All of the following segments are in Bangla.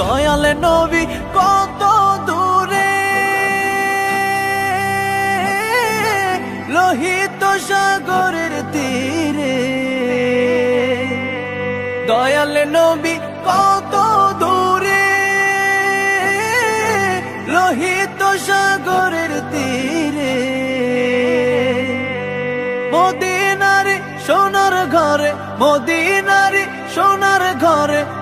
দয়ালে নবী কত দূরে? লোহিত সাগরের তীরে। দয়ালে নবী কত দূরে? লোহিত সাগরের তীরে। মদিনারে সোনার ঘরে ঘরে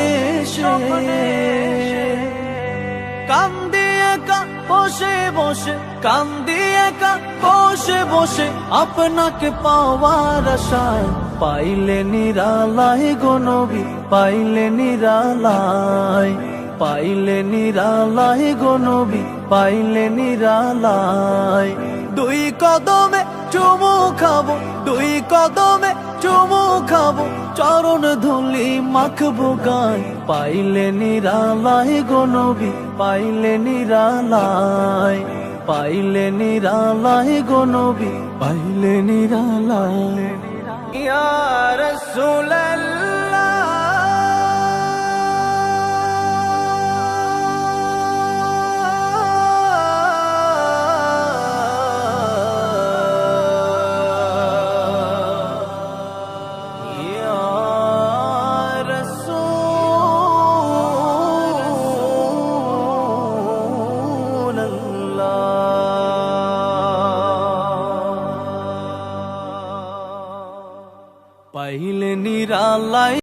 এসে বসে বসে, কান্দি একা বসে বসে, আপনাকে পাওয়ার আশায়। পাইলে নিরালাই গো নবী, পাইলে পাইলে নিরালাই গো পাইলে দুই কদমে চুমু খাব, দুই কদমে চুমু খাব চরণ ধুলি মাখবো গায় পাইলে নিরালাই গনবি পাইলে নিরালাই পাইলে নিরালাই গনবি পাইলে নিরালাই ইয়া পাইলে নিরালাই